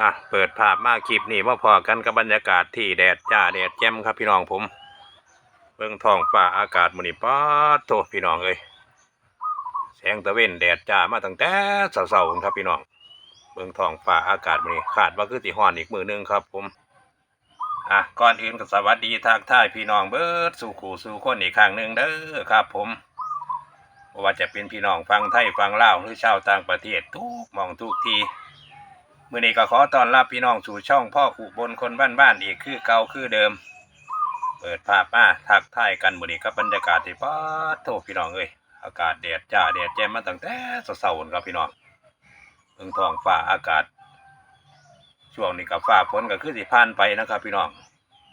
ฮะเปิดภาพมาคลิปนี้มาพอกันกับบรรยากาศที่แดดจ้าแดดแจ่มครับพี่น้องผมเบิ่งท้องฟ้าอากาศมื้อนี้ป๊าดโตพี่น้องเอ้ยแสงตะเวนแดดจ้ามาตั้งแต่เช้าๆครับพี่น้องเบิ่งท้องฟ้าอากาศมื้อนี้คาดว่าคือสิฮ้อนอีกมือหนึงครับผมอะก่อนอื่นก็สวัสดีทักทายพี่น้องเบิร์ดสู่ขู่สู่คนอีกครั้งหนึ่งเด้อครับ ผมว่าจะเป็นพี่น้องฟังไทยฟังลาวหรือชาวต่างประเทศทุกมองทุกที มื่อนี้ก็ขอต้อนรับพี่น้องสู่ช่องพ่อขู่บนคนบ้านๆอีกคือเก่าคือเดิม เปิดภาพมาทักทายกันมื่อนี้กับบรรยากาศที่ป๊าโทพี่น้องเอ้ยอากาศแดดจ้าแดดแจ่มมาตั้งแต่เช้าๆครับพี่น้องเพิ่งทองฟ้าอากาศ ช่วงนี้กับฟ้าฝนก็คือสิผ่านไปนะครับ พี่น้อง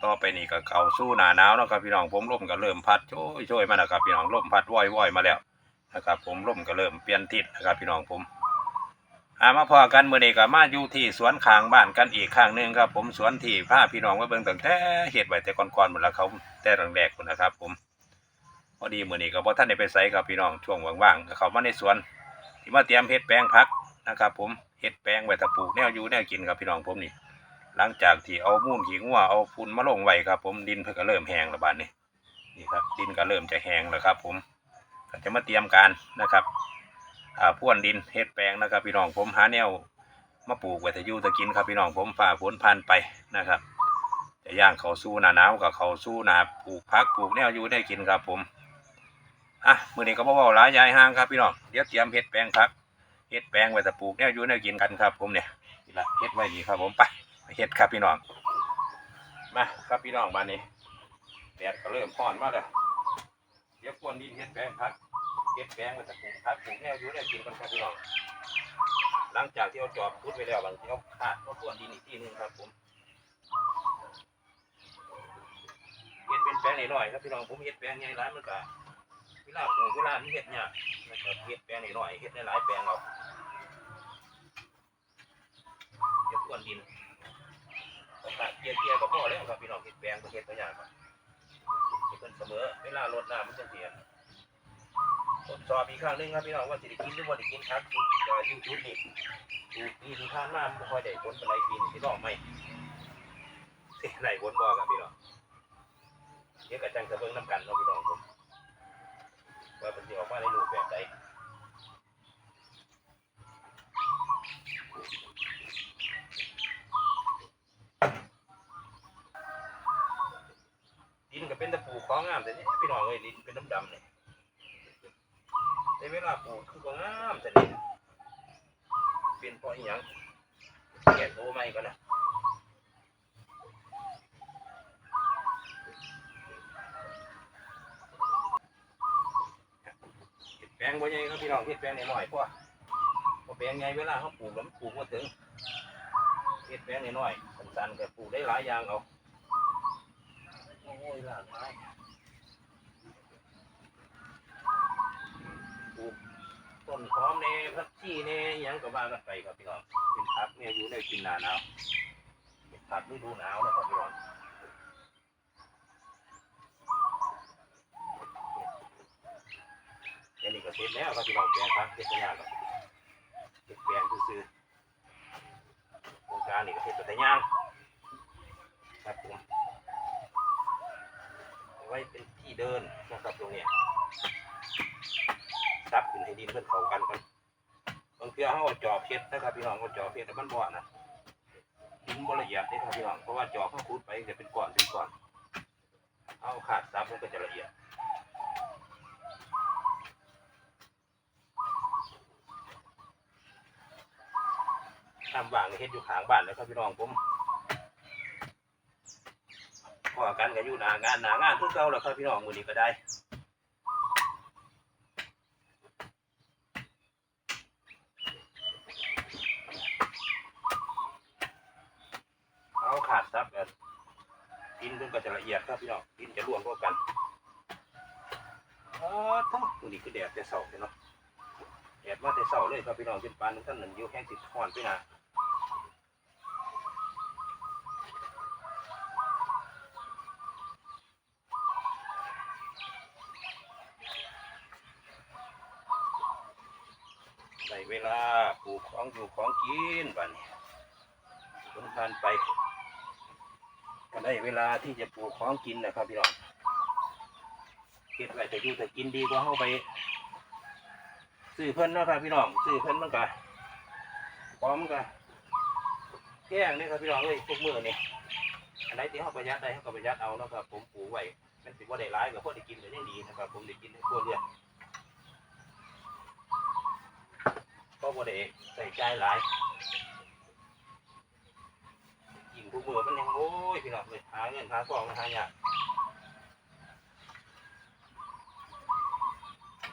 ต่อไปนี่ก็เข้าสู่หนาหนาวแล้วครับพี่น้องผมลมก็เริ่มพัดโชยโชยมาแล้วครับพี่น้องลมพัดว่อยว่อยมาแล้วนะครับ ผมลมก็เริ่มเปลี่ยนทิศนะครับพี่น้องผม อามาพอกันเมื่อนี้ก็มาอยู่ที่สวนข้างบ้านกันอีกข้างหนึ่งครับ ผมสวนที่พาพี่น้องมาเบิ่งตั้งแต่เฮ็ดไว้แต่ก่อนๆหมดแล้วเขาแต่แรกๆคนนะครับ ผมพอดีเมื่อนี้ก็บ่ท่านได้ไปไสครับพี่น้องช่วงว่างๆเขามาในสวนที่มาเตรียมเฮ็ดแปลงพักนะครับ ผมเฮ็ดแปลงไว้ถ้าปลูกแนวอยู่แนวกินครับพี่น้องผมนี่ หลังจากที่เอามูลขี้งัวเอาฝุ่นมาลงไว้ครับ ผมดินเพิ่นก็เริ่มแห้งแล้วบาดนี้นี่ครับ ดินก็เริ่มจะแห้งแล้วครับ ผมก็จะมาเตรียมการนะครับ อ่าพ่วนดินเฮ็ดแปลงนะครับ พี่น้องผมหาแนวมาปลูกไว้ถ้าอยู่ถ้ากินครับพี่น้องผมฝ่าฝนผ่านไปนะครับจะย่างเขาสู้หนาหนาวกับเขาสู้หนาปลูกพักปลูกแนวอยู่ได้กินครับผมอะมือนี้ก็บ่เว้าหลายยายห่างครับพี่น้องเดี๋ยวเตรียมเฮ็ดแปลงพักเฮ็ดแปลงไว้ถ้าปลูกแนวอยู่แนวกินกันครับ ผมเนี่ยนี่ละเฮ็ดไว้ดีครับผมไปเฮ็ดครับพี่น้องมาครับพี่น้องบ้านนี้แดดก็เริ่มร้อนมาแล้วเดี๋ยวพ่วนดินเฮ็ดแปลงพัก เก็บแปลงไว้ตะปลูกพักปลูกแนวอยู่แนวกินกันครับพี่น้องหลังจากที่เอาจอบพุดไปแล้วบางทีเอาขาดเอาต้วนดินอีกทีหนึงครับผมเฮ็ดเป็นแปลงหน้อยครับพี่น้องผมเฮ็ดแปลงใหญ่หลายมันก็เวลาปลูกเวลามันเฮ็ดเนี่ยากนะครับเฮ็ดแปลงหน้อยเฮ็ดหลายแปลงเอาเก็บต้วนดินเอาขาดเกลี่ยๆกับพ่อแล้วครับพี่น้องเฮ็ดแปลงบ่เฮ็ดตัวอย่างครับเฮ็ดเป็นเสมอเวลารดน้ำมันจะเสีย ทดสอบอีกครั้งหนึงครับพี่น้องว่าสิได้กินหรือว่าได้กินครับจุดเอ่อยูทูบนี่ดูปีที่ผ่านมาไม่ค่อยได้ผลเป็นไรปีนี้ที่ลองไหมสิไหนผลบ่ครับพี่น้องเดี๋ยวกระจังจะเบิ่งน้ำกันเนาะพี่น้องผมว่าเป็นสิออกมาในรูปแบบใดดินก็เป็นตะปูของงามแต่นี่พี่น้องเอ้ยดินเป็นดำๆเนี่ย ในเวลาปลูกคือก็งามแต่นี่เป็นเพราะอีหยังแกะโตใหม่ก่อนะแปลงบ่ใหญ่ครับพี่น้องเห็ดแปลงใน้อยพวกพอแปลงใหญ่เวลาเขาปลูกแล้วมันปลูกมาถึงเห็ดแปลงในน้อยสั้นๆก็ปลูกได้หลายอย่างเอาโอ้ยหลากหลาย ต้นหอมเน่ ผักชีเน่อิหยังก็ว่ากันไปครับพี่น้องเป็นผักเนี่ยอยู่ในกินหนาหนาวเป็นผักฤดูหนาวนะครับพี่น้องอันนี้ก็เสร็จแล้วครับพี่น้องแปลงผักเสร็จแล้วครับแปลงซื้อโครงการนี่ก็เสร็จแต่ย่างครับผมเอาไว้เป็นที่เดินนะครับตรงเนี้ยซับขึ้นให้ดินเพื่อนเข้ากันก่อนบางเทื่อเขาเอาจอบเช็ดนะครับพี่น้องเอาจอบเช็ดแต่มันบ่อนะดินบ่ละเอียดเด้ครับพี่น้องเพราะว่าจอบเขาคูดไปจะเป็นก้อนเป็นก้อนเอาขาดซับมันก็จะละเอียดน้ำว่างเฮ็ดอยู่ข้างบ้านเลยครับพี่น้องผมพอกันก็อยู่หนางานหนางานทุกเก่าแล้วครับพี่น้องมือนี้ก็ได้ เอาขาดซับแบบดินมันก็จะละเอียดครับ พี่น้องดินจะร่วมร่วมกันอ๋อทั้งตัวนี้คือแดดแต่เสาเลยเนาะแดดมาแต่เสาเลยครับพี่น้องจนปานนั้นท่านหนึ่งอยู่แห้งติดห่อนไปนะในเวลาปลูกของอยู่ของกินบ้านี้ผลผ่านไป ก็ได้เวลาที่จะปลูกของกินนะครับพี่น้องเก็บไว้แต่อยู่แต่กินดีกว่าเข้าไปซื้อเพิ่นนะครับพี่น้องซื้อเพิ่นมันก็พร้อมก็แพงนี่ครับพี่น้องเอ้ยพวกมือนี่อันไหนที่เขาประหยัดได้เขาก็ประหยัดเอานะครับผมปลูกไว้มันสิว่าได้ร้ายกับพวกได้กินก็ยังดีนะครับ ผมได้กินให้ตัวเรือนก็บ่ได้ใส่ใจหลายยิงผู้มือมันยัง ยพี่น้องเลยหาเงินหาทองหายาก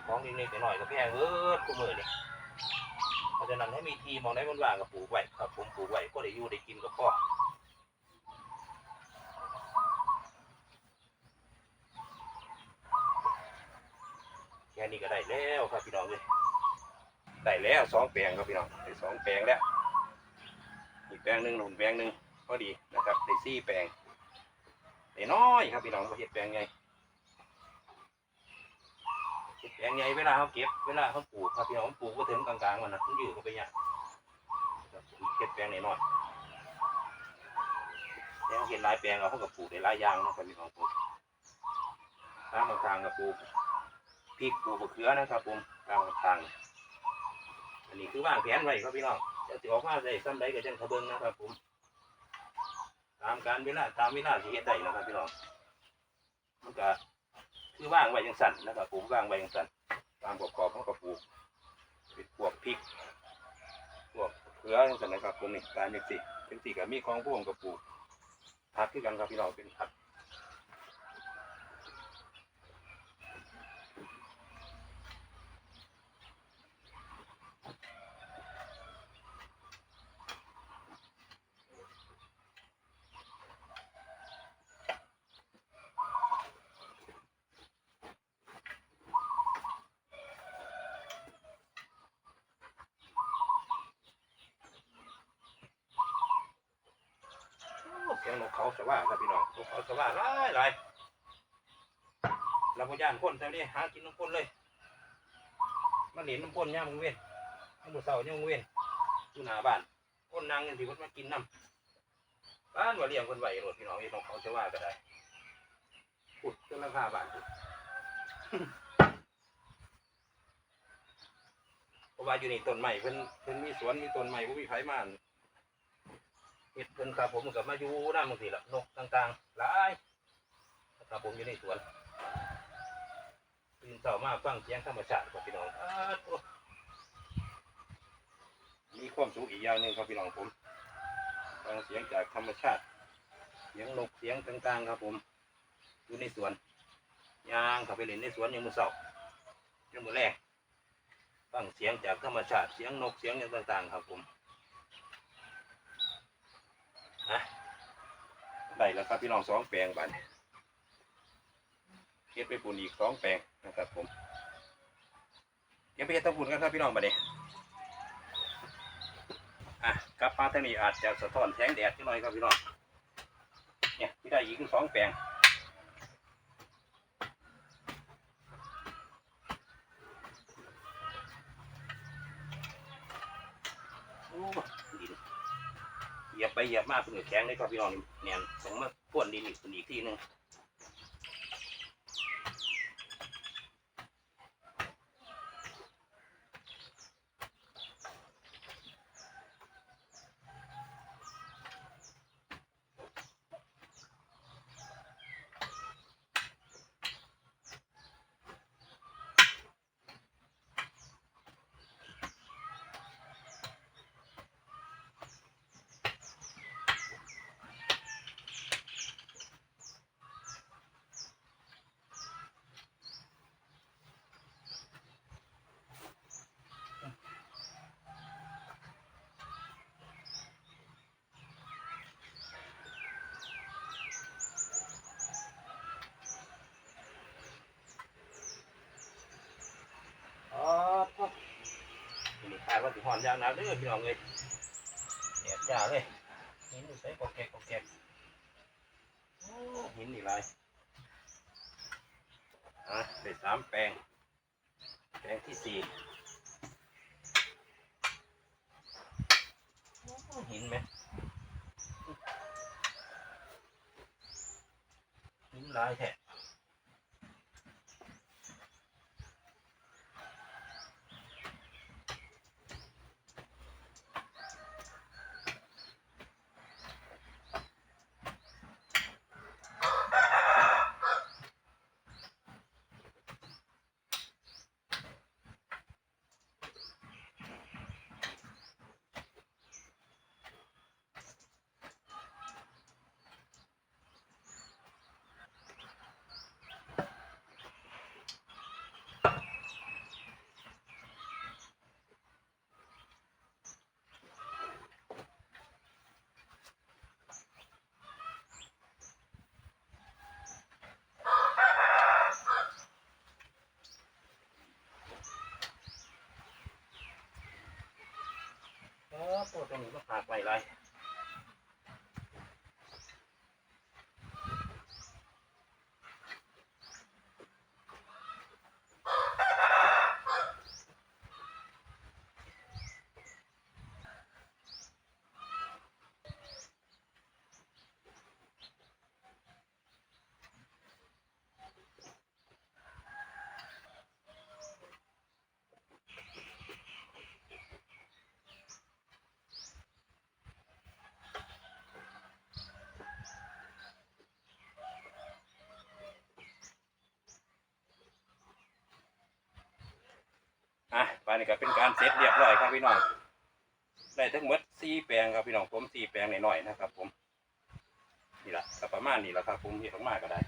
ของนิดๆหน่อยก็แพงเออผู้มือนี่เพราะฉะนั้นให้มีทีมองได้มันว่างกับปลูกไว้ครับผมปลูกไว้ก็ได้อยู่ได้กินกับพ่อแค่นี้ก็ได้แล้วครับพี่น้องเลยได้แล้วสองแปลงครับพี่น้องได้สองแปลงแล้วอีกแปลงหนึ่งหนุนแปลงหนึ่ง อดีนะครับได้สี่แปลงได้น้อยครับพี่น้องเห็ดแปลงไงเห็ดแปลงไงเวลาเขาเก็บเวลาเขาปลูกครับพี่น้องปลูกก็ถึงกลางๆมันนะมันยืดเข้าไปเนี่ยครับเห็ดแปลงน้อยแปลงเห็ดลายแปลงเราเขาก็ปลูกได้ลายยางนะครับพี่น้องปลูกตามทางกับปลูกพริกปลูกมะเขือนะครับผมตามทางอันนี้คือวางแผนไว้ครับพี่น้องจะสิออกมาได้ซ้ำใดก็จังเขาเบิงนะครับผม ตามการเวลาตามเวลาที่เฮ็ดได้นะครับพี่น้องมันก็คือว่างไว้ยังสั่นนะครับผมว่างไว้ยังสั่นตามประกอบของกระปูกเป็นพวกพริกพวกเกลือยังสั่นนะครับผมนี่ตามเป็นสิเป็นสิกับมีของพวกกระปูกผักที่กันครับพี่น้องเป็นผัก เสียงนกเขาสว่าครับพี่น้องนกเขาสว่าหลายหลายเราพยานพ่นแต่นี่หากินน้ำพ่นเลยมาเหรียน้ำพ่นย่ามึงเว้นน้ำมือเสาย่ามึงเว้นอยู่หน้าบ้านพ่นนางยังถือว่ามากินน้ำบ้านว่าเลี้ยงคนไหวรถพี่น้องไอ้นกเขาสว่าก็ได้ขุดจนราคาบาทพุดเพราะว่าอยู่นี่ต้นใหม่เพิ่นเพิ่นมีสวนมีต้นใหม่บ่มีไผมาน ห็ดเพิ่นครับผมกับมาอยู่น้ำบางทีละนกต่างๆหลายครับผมอยู่ในสวนตื่นเช้ามาฟังเสียงธรรมชาติครับพี่น้องอ้าวโอ้มีความสุขอีกอย่างหนึ่งครับพี่น้องผมฟังเสียงจากธรรมชาติเสียงนกเสียงต่างๆครับผม อยู่ในสวนยางข้าไปเล่นในสวนยังมือเสายังมือแรกฟังเสียงจากธรรมชาติเสียงนกเสียงอย่างต่าง ๆ ครับผม ได้แล้วครับพี่น้องสองแปลงบันเก็บไปปุ่นอีกสองแปลงนะครับผมเก็บไปเฮ็ดตะปุ่นกันครับพี่น้องบัดนี้อะกลับมาทางนี้อาจจะสะท้อนแสงแดดนิดหน่อยครับพี่น้องเนี่ยที่ได้อีกสองแปลงโอ้ ยียบไปเหยียบมาเป็นแข็งเลยครับพี่น้องนี่แน่นต้องมาพ่วนดินอีกเป็นอีกทีหนึง อย่างนั้นเด้อพี่น้องเลยแดะจ้าเลยหินใส่กอกแกกกอกแกกโอ้หินนี่ไรอะเสร็จสามแปลง แปลงที่สี่หินไหมหินลายแท้ รงนี้ก็ ไปนี่ก็เป็นการเสร็จเรียบร้อยครับพี่น้องได้ทั้งหมดสี่แปลงครับพี่น้องผมสี่แปลงหน่อยๆนะครับ ผมนี่แหละก็ประมาณนี้แหละครับ ผมเห็ดออกมาก็ได้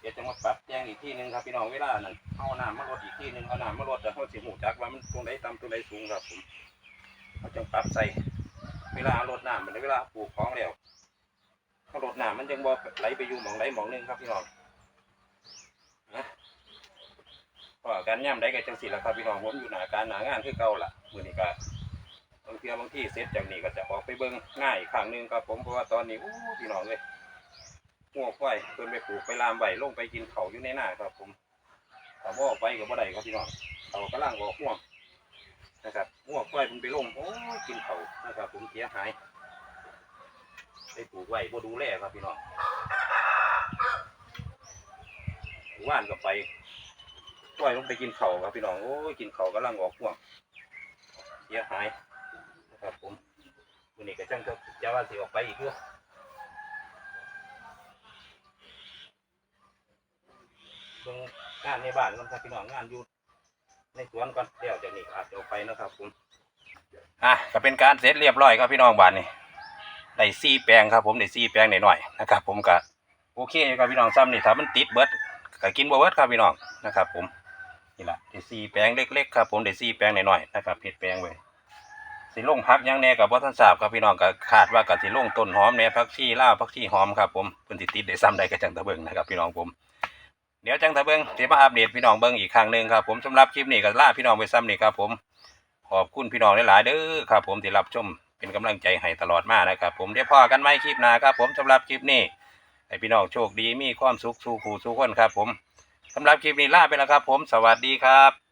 เดี๋ยวจะมาปรับแจ้งอีกที่หนึ่งครับพี่น้องเวลานั้นเอาน้ำมาลดอีกที่หนึ่งเอาน้ำมาลดแล้วเขาสิหูจักว่ามันตรงไหนต่ำตรงไหนสูงครับผมเขาจังปรับใส่ เวลาลดน้ำมันเวลาปลูกของแล้วเขาลดน้ำมันจังบ่ไหลไปอยู่หมองไหลหมองหนึงครับพี่น้องนะ ก็การย่ำได้กับจังสิละครับพี่น้องผมอยู่หนาการหนางานคือเก่าล่ะมือนี้ก็บางเทีบางที่เสร็จจากนี้ก็จะออกไปเบิ้งง่ายครั้งหนึ่งครับผมเพราะว่าตอนนี้อู้พี่น้องเลยหัวควายเพิ่นไปปลูกไปลามใบลงไปกินเขาอยู่ในหน้าครับ ผมแต่ว่าออกไปกับบ่ได้ครับพี่น้องเขากำลังออกห่วงนะครับหัวควายเพิ่นไปลงโอ้กินเขานะครับ ผมเสียหายไปปลูกไว้บ่ดูแลครับพี่น้องว่านก็ไป ปล่อยลงไปกินเขาครับพี่น้องโอ้ยกินเขากำลังออกห่วงเสียหายนะครับผมวันนี้ก็จังจะจะว่าสิออกไปอีกเรื่องเบิ่งงานในบ้านก่อนครับพี่น้องงานอยู่ในสวนก่อนเดี๋ยวจากนี้ก็อาจจะออกไปนะครับผมอะก็เป็นการเสร็จเรียบร้อยครับพี่น้องบ้านนี่ได้ซี่แปลงครับผมได้ซี่แปลงหน่อยๆนะครับ ผมก็โอเคครับพี่น้องซ้ำนี่ถ้ามันติดเบิดก็กินบ่เบิดครับพี่น้องนะครับผม นี่แหละได้สี่แปลงเล็กๆครับผมได้สี่แปลงหน่อยๆนะครับเห็ดแปลงไว้สิลงพักยังแน่กับว่าท่านทราบครับพี่น้องก็คาดว่ากับสิลงต้นหอมแน่พักชีล่าพักชีหอมครับผมเพิ่นสิติดได้ซ้ำได้กับจังตะเบิงนะครับพี่น้องผมเดี๋ยวจังตะเบิงสิมาอัปเดตพี่น้องเบิงอีกครั้งหนึ่งครับผมสำหรับคลิปนี้ก็ล่าพี่น้องไปซ้ำนี่ครับผมขอบคุณพี่น้องหลายๆเด้อครับผมที่รับชมเป็นกำลังใจให้ตลอดมานะครับผมเดี๋ยวพอกันไหมคลิปหน้าครับผมสำหรับคลิปนี้ให้พี่น้องโชคดีมีความสุขสู่ขู่สู่คนครับผม สำหรับคลิปนี้ลาไปแล้วครับผมสวัสดีครับ